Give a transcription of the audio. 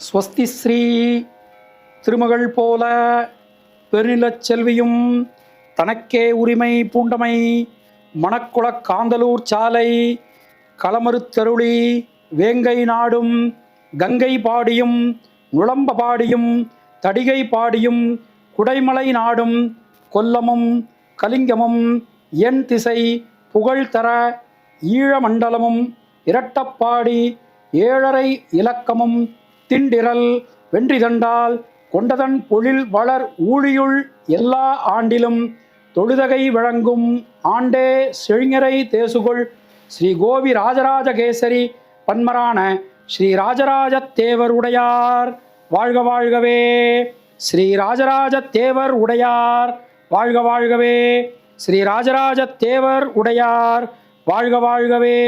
ஸ்வஸ்தி ஸ்ரீ திருமகள் போல பெருநிலச் செல்வியும் தனக்கே உரிமை பூண்டமை மணக்குள காந்தலூர் சாலை களமறுத்தருளி வேங்கை நாடும் கங்கை பாடியும் நுளம்ப பாடியும் தடிகை பாடியும் குடைமலை நாடும் கொல்லமும் கலிங்கமும் என் திசை புகழ் தர ஈழமண்டலமும் இரட்டப்பாடி ஏழரை இலக்கமும் திண்டிரல் வென்றிதண்டால் கொண்டதன் பொழில் வளர் ஊழியுள் எல்லா ஆண்டிலும் தொழுதகை வழங்கும் ஆண்டே செழிஞரை தேசுகொள். ஸ்ரீ கோவி ராஜராஜகேசரி பன்மரான ஸ்ரீ ராஜராஜ தேவர் உடையார். வாழ்க வாழ்கவே. ஸ்ரீ ராஜராஜ தேவர் உடையார். வாழ்க வாழ்கவே. ஸ்ரீ ராஜராஜ தேவர் உடையார். வாழ்க வாழ்கவே.